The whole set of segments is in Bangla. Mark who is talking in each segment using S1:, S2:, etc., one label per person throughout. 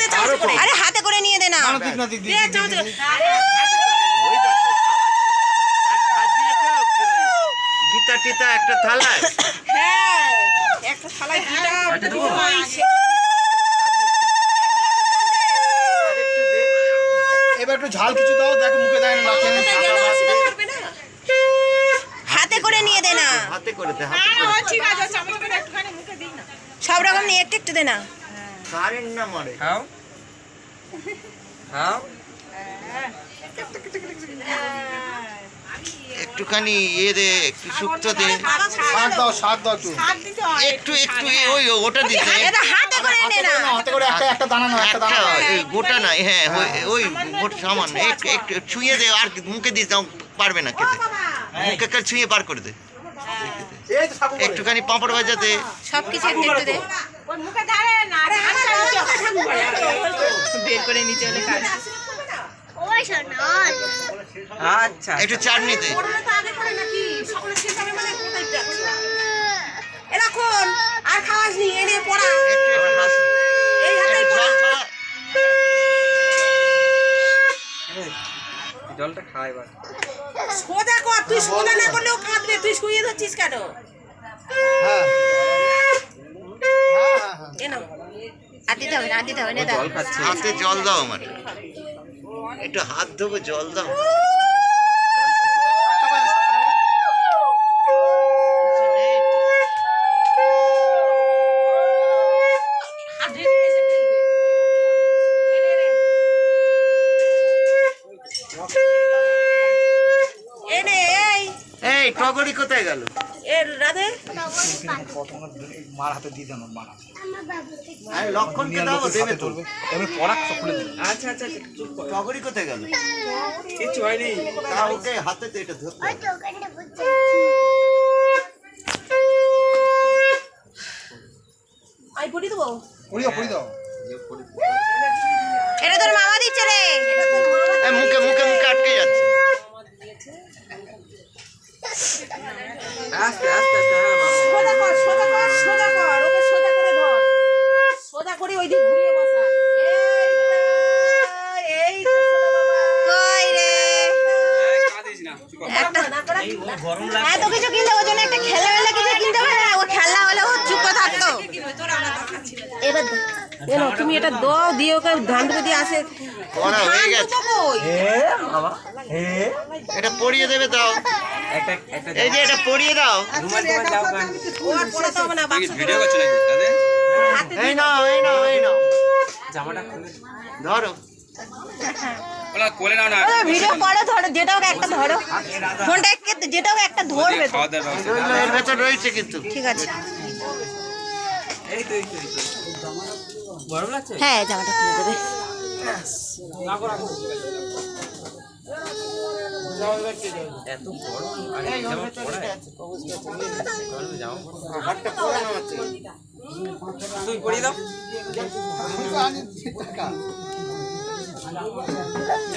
S1: দে চামচ করে।
S2: আরে হাতে করে নিয়ে দে না।
S1: দে চামচ
S3: গীতা টিতা একটা থালায়।
S1: হ্যাঁ একটা থালায়
S3: দে।
S4: এবার একটু ঝাল কিছু দাও দেখো মুখে দেয় না
S2: হাতে করে নিয়ে দে না।
S3: হাতে করে দে হাতে করে
S1: ঠিক আছে চামচ করে একটুখানি মুখে দিই না।
S2: সব রকম নিয়ে একটু একটু দে না।
S3: কারেন্ট না মারে?
S5: খাও খাও
S3: একটুখানি ইয়ে দে একটু শুক্তো দে।
S4: শাক দাও শাক দাও একটু।
S1: হয়।
S3: একটু একটু ওই ওটা দিতে।
S2: হাতে করে নে না।
S4: একটা একটা দানা নাও একটা দানা
S3: গোটা না হ্যাঁ ওই- ওই গোটা সামান্য। একটু একটু ছুঁয়ে দে আর মুখে দিস দাও পারবে না খেতে। মুখে কাল ছুঁয়ে বার করে দে।
S4: করে।
S3: একটুখানি পাঁপড় ভাজা দে
S2: সব কিছু একটু একটু দে।
S1: ওর মুখে ধরে না আরে হাতটা নিচে
S2: বের করে নিতে হলে কাজ
S5: আচ্ছা
S3: একটু চাটনি দে।
S1: করোনা তো আগে করে নাকি? সকলে শেষ হবে মানে কোথায় যাচ্ছে? এরকম আর খাওয়াস নি এনে পড়া। এই
S3: একটু
S1: পড়া।
S5: জলটা খা এবার।
S1: সোজা কর তুই সোজা না
S4: হ্যাঁ।
S1: এ নাও
S2: আর দিতে হবে না আর দিতে হবে না দাও।
S5: জল খাচ্ছে।
S3: হাতে জল দাও আমার একটু হাত ধোবো জল দাও।
S1: এই
S3: টগরি কোথায় গেল?
S1: এ রাধে?
S4: মার হাতে দিয়ে দেন মার হাতে।
S3: আরে লক্ষণকে দাও দেবে তো
S4: খুলে দেবে।
S5: আচ্ছা আচ্ছা আচ্ছা,
S3: টগরি কোথায় গেল?
S5: কিচ্ছু হয়নি।
S3: তা ওকে হাতে তো এটা ধরতে।
S1: আমি পড়ি দেবো?
S4: পড়িয়ে পড়ি দাও।
S2: এটা তোর মামা দিচ্ছে রে
S3: এই মুখে মুখে মুখে আটকে যাচ্ছে
S5: আস্তে আস্তে আস্তে হ্যাঁ
S1: সোজা কর সোজা কর সোজা কর ওকে সোজা করে ধর সোজা করে ওই দিক ঘুরিয়ে বসা এই তো, এই তো সোজা বাবা।
S2: কই রে
S5: কাঁদিস না চুপ
S2: একটা এত কিছু কিনতে ওর জন্য একটা খেলনা মেলা কিছু কিনতে হবে না ও খেলনা হলে ও চুপ থাকতো এবার।
S1: তুমি এটা দাও দিয়ে ওকে ধান দুটো দিয়ে আসে
S3: এটা পরিয়ে দেবে
S5: একটা
S3: এই যে এটা পরিয়ে দাও।
S5: রুমাল টুমাল যাও গান
S1: ওর পড়াতে হবে না বাক্স
S5: ভিডিও করছ নাকি?
S3: এই নাও এই নাও এই নাও।
S5: জামাটা খুলে
S3: ধরো।
S5: ওলা কোলে নাও না।
S2: ভিডিও করো ধরো যেটা একটা ধরো। ফোনটা একে- যেটা একটা ধরবে তো।
S5: খাওয়া দাওয়ার ব্যবস্থা
S3: রইল এর ভেতর রয়েছে কিন্তু।
S2: ঠিক আছে।
S5: এই তো এই তো গরম লাগছে?
S2: হ্যাঁ জামাটা খুলে দেবে।
S5: এত গরম আর
S3: এই
S5: জামা। গরমে জামা তুই পরিয়ে দাও।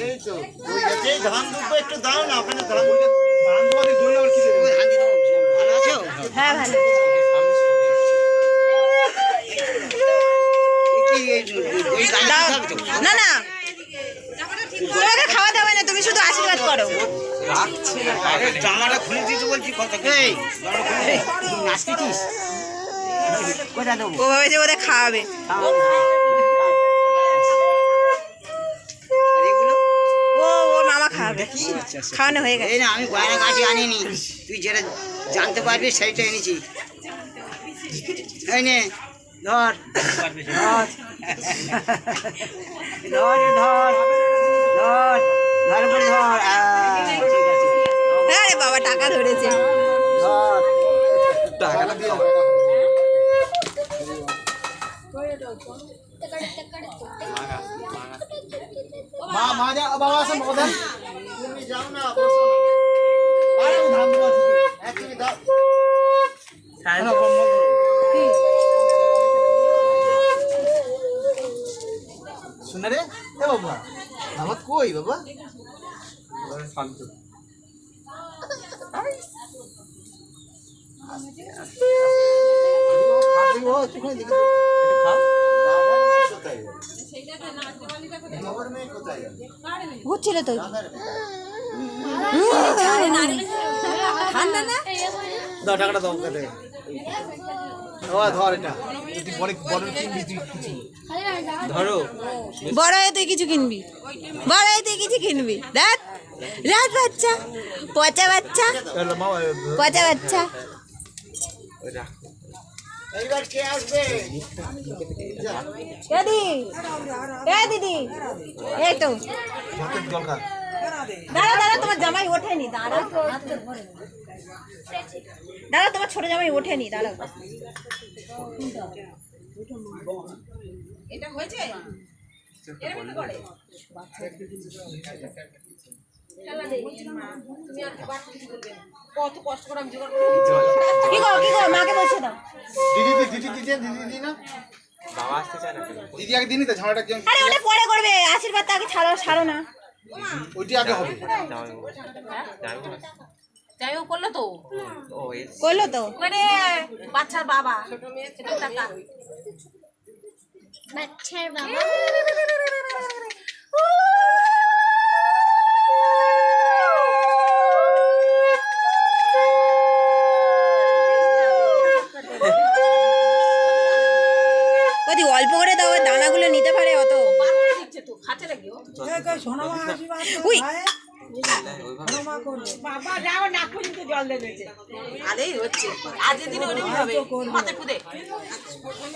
S3: এই তো ধান দুব্বো একটু দাও না ওখানে ধান
S4: তোমাদের দই আবার কি দেবে
S3: ওই হাঁদি দাও, ভালো আছো
S2: হ্যাঁ ভালো দাও না না তোমাকে খাওয়াতে হবে না তুমি শুধু আশীর্বাদ করো
S5: রাখছে না
S3: আরে জামাটা খুলে দিতে বলছি কত এই নাচতেছিস? কোথায় দেবো?
S2: ও খাওয়াবে। ও ওর মামা খাওয়াবে। খাওয়ানো হয়ে গেছে।
S6: এই না আমি গয়না কাছে আনিনি। তুই যেটা জানতে পারবি সেইটা এনেছি। এই নে ধর। ধর। ধর ধর। ধর ধর। করে ধর। আহ, ঠিক আছে
S2: হ্যাঁ রে বাবা টাকা ধরেছে।
S6: ধর
S5: টাকাটা দিয়ে
S4: মা মা যা বাবা আসেন বাবা দেন।
S3: তুমি যাও না বসো
S4: আরে ও ধান দেওয়া আছে।
S3: তুমি দাও।
S4: না, বাবা, শুনে রে? এ বাবা আমার কই বাবা?
S5: ফালতু
S2: ঘুরছিল তো।
S5: দাও টাকাটা দাও ওকে দে।
S4: ও ধর এটা। তুই কিছু।
S5: ধরো।
S2: বড় হয়ে তুই কিছু কিনবি। বড় হয়ে তুই কিছু কিনবি। রাত। রাত বাচ্চা। পচা বাচ্চা। পচা বাচ্চা।
S3: এইবার কে আসবে?
S2: এ এ দিদি এই তো। দাঁড়া দাঁড়া তোমার জামাই ওঠেনি দাঁড়া দাঁড়া তোমার ছোট জামাই ওঠেনি দাঁড়া
S1: এটা হয়েছে? এরকম করে? কত কষ্ট করে আমি জোগাড়
S2: কি গো কি গো মাকে বসে দাও।
S4: দিদি দিদি দিদি দিদি না?
S5: বাবা আসতে চায় না
S4: দিদি আগে দিনই তো ঝামেলাটা
S2: আরে ওটা পরে করবে। আশীর্বাদ আগে ছাড়ো ছাড়ো না।
S4: ওইটি আগে হবে।
S1: যাই হোক করল তো।
S2: করল তো।
S1: মানে বাচ্চার বাবা। ছোট মেয়ে ছোট টাকা
S7: বাচ্চার বাবা
S2: ওদি অল্প করে দাও ওই দানাগুলো নিতে পারে অত
S1: বার করে দিচ্ছে তো খাতে লাগিও
S2: উই
S1: বাবা যাও না পর্যন্ত জল দিয়ে দিয়েছে আরে হচ্ছে আজকের দিনে ওটা কি হবে মাথা ফুদে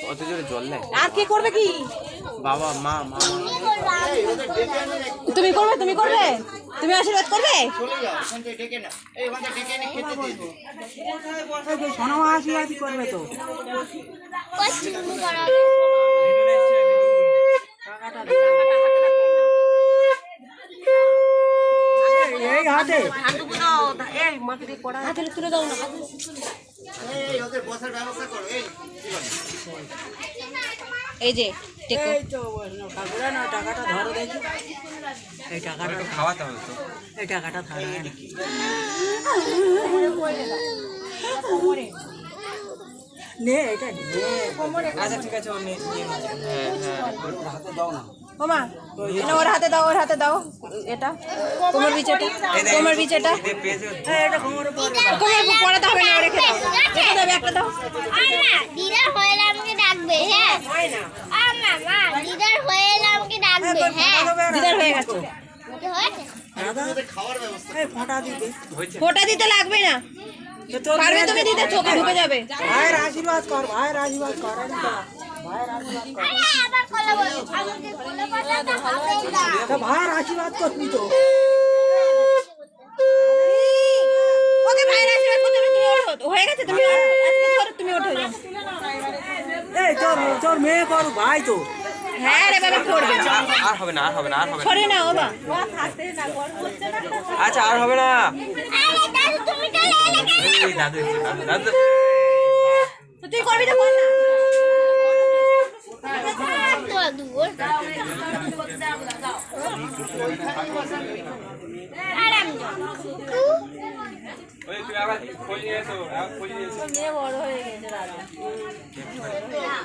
S5: অত জোরে জল
S1: আর কি করবে কি?
S5: বাবা মা মা।
S2: তুমি করবে তুমি করবে? তুমি আশীর্বাদ করবে?
S3: চলে যাও ওখান থেকে এই
S2: হাতে। তুলে দাও না।
S3: এই ব্যবস্থা করো। এই
S2: এই যে টেকো।
S5: খাওয়াতে হবে তো। আচ্ছা ঠিক আছে। হ্যাঁ হ্যাঁ।
S2: ওমা না। ওর হাতে দাও ওর হাতে দাও এটা কোমর বিচেটা কোমর বিচেটা
S5: এ
S2: কোমর পড়াতে হবে না রেখে দাও রেখে দাও একটা দাও।
S7: দিদার হয়ে আমাকে ডাকবে হ্যাঁ। দিদার হয়ে এলে আমাকে ডাকবে হ্যাঁ
S2: দিদার হয়ে গেছে। ফোঁটা দিতে। লাগবে না। পারবে তুমি দিতে চোখে ঢুকে যাবে।
S7: আরে আবার কলা বলো আমাকে
S2: ওকে ভাইয়ের আশীর্বাদ ওঠো হয়ে গেছে তুমি ওঠো। আজকে ধরো তুমি ওঠো যাও। হ্যাঁ রে বাবা করবে
S5: আর হবে না আর হবে না আর আচ্ছা আর হবে না
S7: তো?
S5: এই দাদু
S2: তুই করবি তো কর না
S7: দাদু ওর আর আমি যাব।
S5: ওই তুমি আবার খোঁজ নিয়ে এসো আবার খোঁজ নিয়ে এসো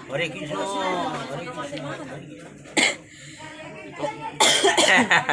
S6: হরে কৃষ্ণ হরে কৃষ্ণ